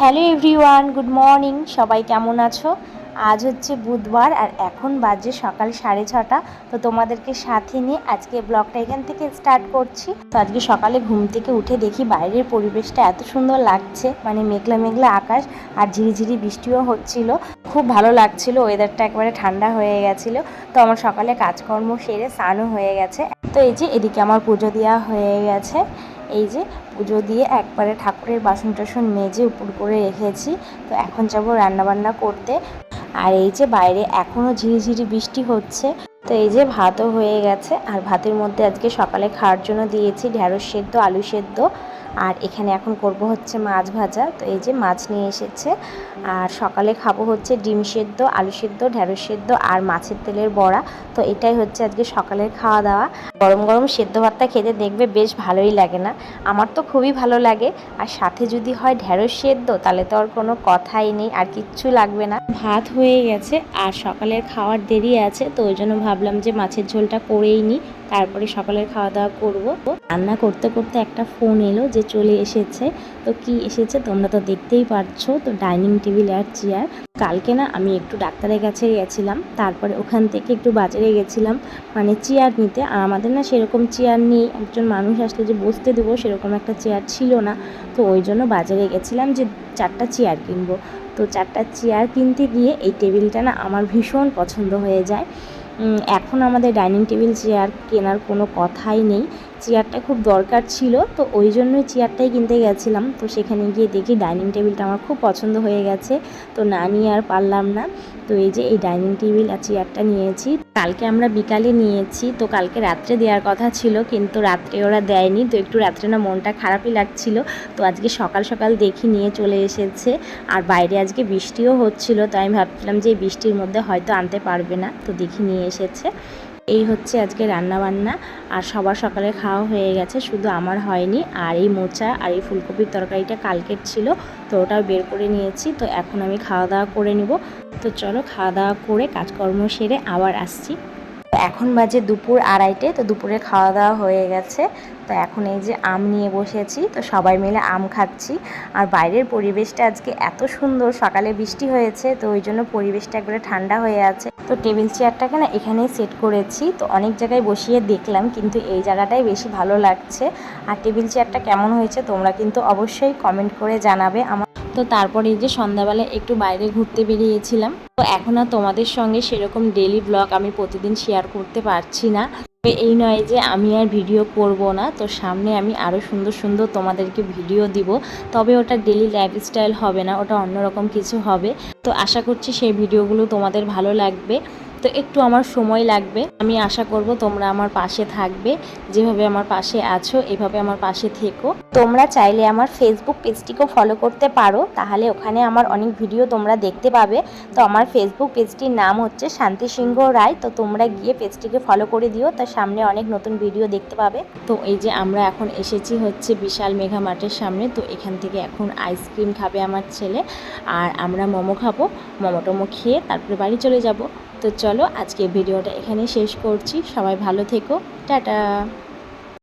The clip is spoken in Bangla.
Hello everyone, good morning. সবাই কেমন আছো? আজ হচ্ছে বুধবার আর এখন বাজে সকাল সাড়ে ছটা। তো তোমাদেরকে সাথে নিয়ে আজকে ব্লগটা এখান থেকে স্টার্ট করছি। তো আজকে সকালে ঘুম থেকে উঠে দেখি বাইরের পরিবেশটা এত সুন্দর লাগছে মানে মেঘলা মেঘলা আকাশ আর ঝিরিঝিরি বৃষ্টিও হচ্ছিল। খুব ভালো লাগছিল ওয়েদারটা একবারে ঠান্ডা হয়ে গেছিল। তো আমার সকালে কাজকর্ম সেরে স্নানও হয়ে গেছে। তো এই যে এদিকে আমার পুজো দেওয়া হয়ে গেছে। এই যে পুজো দিয়ে একবারে ঠাকুরের বাসন টাসন মেজে উপর করে রেখেছি। তো এখন যাব রান্নাবান্না করতে। আর এই যে বাইরে এখনও ঝিরিঝিরি বৃষ্টি হচ্ছে। তো এই যে ভাতও হয়ে গেছে, আর ভাতের মধ্যে আজকে সকালে খাওয়ার জন্য দিয়েছি ঢ্যাঁড়স সেদ্ধ, আলু সেদ্ধ, আর এখানে এখন করব হচ্ছে মাছ ভাজা। তো এই যে মাছ নিয়ে এসেছে, আর সকালে খাব হচ্ছে ডিম সেদ্ধ, আলু সেদ্ধ, ঢ্যাঁড়স সেদ্ধ, আর মাছের তেলের বড়া। তো এটাই হচ্ছে আজকে সকালের খাওয়া দাওয়া। গরম গরম সেদ্ধ ভাতটা খেতে দেখবে বেশ ভালোই লাগে না। আমার তো খুবই ভালো লাগে, আর সাথে যদি হয় ঢ্যাঁড়স সেদ্ধ, তাহলে তো আর কোনো কথাই নেই, আর কিচ্ছু লাগবে না। ভাত হয়ে গেছে, আর সকালের খাওয়ার দেরি আছে, তো ওই জন্য ভাবলাম যে মাছের ঝোলটা করেই নিই তারপরে সকালের খাওয়া দাওয়া করব। রান্না করতে করতে একটা ফোন এলো যে চলে এসেছে। তো কি এসেছে তোমরা তো দেখতেই পারছ তো ডাইনিং টেবিল আর চেয়ার। কালকে না আমি একটু ডাক্তারের কাছে গেছিলাম, তারপরে ওখান থেকে একটু বাজারে গেছিলাম মানে চেয়ার নিতে। আর আমাদের না সেরকম চেয়ার নেই, একজন মানুষ আসলে যে বসতে দেবো সেরকম একটা চেয়ার ছিল না। তো ওই জন্য বাজারে গেছিলাম যে চারটা চেয়ার কিনবো। তো চারটা চেয়ার কিনতে গিয়ে এই টেবিলটা না আমার ভীষণ পছন্দ হয়ে যায়। এখন আমাদের ডাইনিং টেবিল চেয়ার কেনার কোনো কথাই নেই। চেয়ারটা খুব দরকার ছিল, তো ওই জন্যই চেয়ারটাই কিনতে গেছিলাম। তো সেখানে গিয়ে দেখি ডাইনিং টেবিলটা আমার খুব পছন্দ হয়ে গেছে, তো না নিয়ে আর পারলাম না। তো এই যে এই ডাইনিং টেবিল আর চেয়ারটা নিয়েছি। কালকে আমরা বিকালে নিয়েছি, তো কালকে রাত্রে দেওয়ার কথা ছিল, কিন্তু রাত্রে ওরা দেয়নি, তো একটু রাত্রে না মনটা খারাপই লাগছিল। তো আজকে সকাল সকাল দেখি নিয়ে চলে এসেছে, আর বাইরে আজকে বৃষ্টিও হচ্ছিল তো আমি ভাবছিলাম যে বৃষ্টির মধ্যে হয়তো আনতে পারবে না, তো দেখি নিয়ে এসেছে। এই হচ্ছে আজকে রান্না বান্না আর সবার সকালে খাওয়া হয়ে গেছে, শুধু আমার হয়নি, আর এই মোচা আর এই ফুলকপির তরকারিটা কালকের ছিল, তো ওটাও বের করে নিয়েছি, তো এখন আমি খাওয়া দাওয়া করে নিব। তো চলো খাওয়া দাওয়া করে কাজকর্ম সেরে আবার আসছি। এখন বাজে দুপুর আড়াইটে, তো দুপুরে খাওয়া দাওয়া হয়ে গেছে। তো এখন এই যে আম নিয়ে বসেছি, তো সবাই মিলে আম খাচ্ছি। আর বাইরের পরিবেশটা আজকে এত সুন্দর, সকালে বৃষ্টি হয়েছে, তো ওই জন্য পরিবেশটা একবারে ঠান্ডা হয়ে আছে। তো টেবিল চেয়ারটাকে না এখানেই সেট করেছি, তো অনেক জায়গায় বসিয়ে দেখলাম, কিন্তু এই জায়গাটাই বেশি ভালো লাগছে। আর টেবিল চেয়ারটা কেমন হয়েছে তোমরা কিন্তু অবশ্যই কমেন্ট করে জানাবে। আমার তো তারপরে যে সন্ধ্যাবেলায় একটু বাইরে ঘুরতে বেরিয়েছিলাম। তো এখন আর তোমাদের সঙ্গে সেরকম ডেলি ব্লগ আমি প্রতিদিন শেয়ার করতে পারছি না। এই নয় যে আমি আর ভিডিও করব না, তো সামনে আমি আরও সুন্দর সুন্দর তোমাদেরকে ভিডিও দিব। তবে ওটা ডেলি লাইফস্টাইল হবে না, ওটা অন্যরকম কিছু হবে। তো আশা করছি সেই ভিডিওগুলো তোমাদের ভালো লাগবে। তো একটু আমার সময় লাগবে। আমি আশা করব তোমরা আমার পাশে থাকবে। যেভাবে আমার পাশে আছো, এভাবে আমার পাশে থেকো। তোমরা চাইলে আমার ফেসবুক পেজটিকেও ফলো করতে পারো। তাহলে ওখানে আমার অনেক ভিডিও তোমরা দেখতে পাবে। তো আমার ফেসবুক পেজটির নাম হচ্ছে শান্তি সিংহ রায়। তো তোমরা গিয়ে পেজটিকে ফলো করে দিও। তার সামনে অনেক নতুন ভিডিও দেখতে পাবে। তো এই যে আমরা এখন এসেছি হচ্ছে বিশাল মেঘা মাঠের সামনে। তো এখান থেকে এখন আইসক্রিম খাবে আমার ছেলে। আর আমরা মোমো খাব। মোমো টোমো খেয়ে তারপরে বাড়ি চলে যাব। তো চলো আজকে ভিডিওটা এখানে শেষ করছি। সবাই ভালো থেকো। টাটা!